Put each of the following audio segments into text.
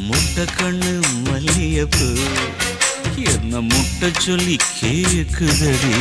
முட்டை கண்ணு மல்லியப்பு. என்ன முட்டை சொல்லி கேக்குதடி?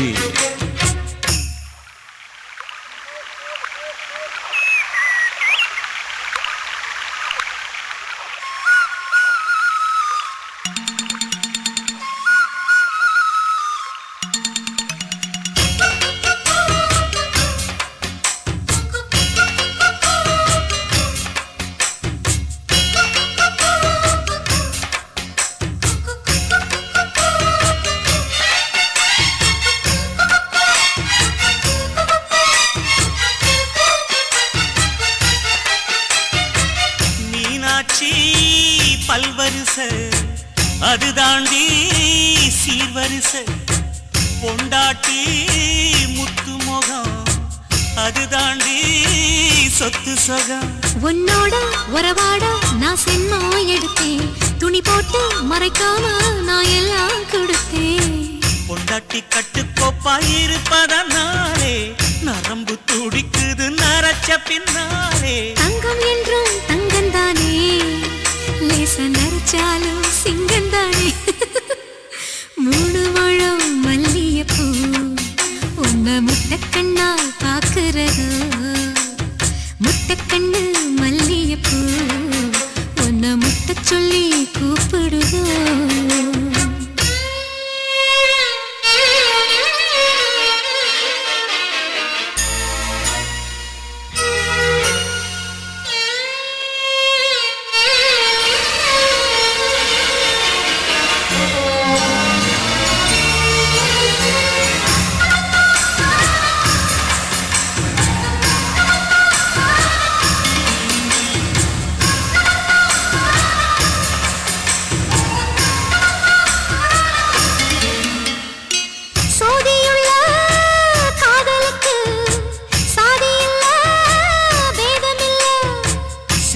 அது தாண்டி சீர்வரிச. பொண்டாட்டி முத்து முகம். அது தாண்டி சொத்து சகம். உன்னோட உறவாட நான் சென்மா எடுத்தேன். துணி போட்டு மறைக்காம நான் எல்லாம் கொடுத்தேன். பொண்டாட்டி கட்டுக்கோப்பா இருப்பதனாலே நரம்பு துடிக்குது நரச்ச பின்னாலே.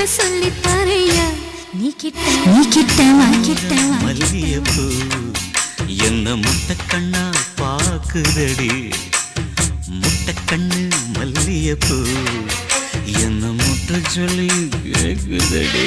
சொடக்கெடுக்க சொல்லி தரையா நீ கிட்ட நீ கிட்ட வா கிட்ட வா. மல்லியப்பூ என்ன முட்டை கண்ணா பாக்குதடி முட்டை கண்ணு மல்லியப்பூ என்ன முட்டை சொல்லி கேக்குதடி?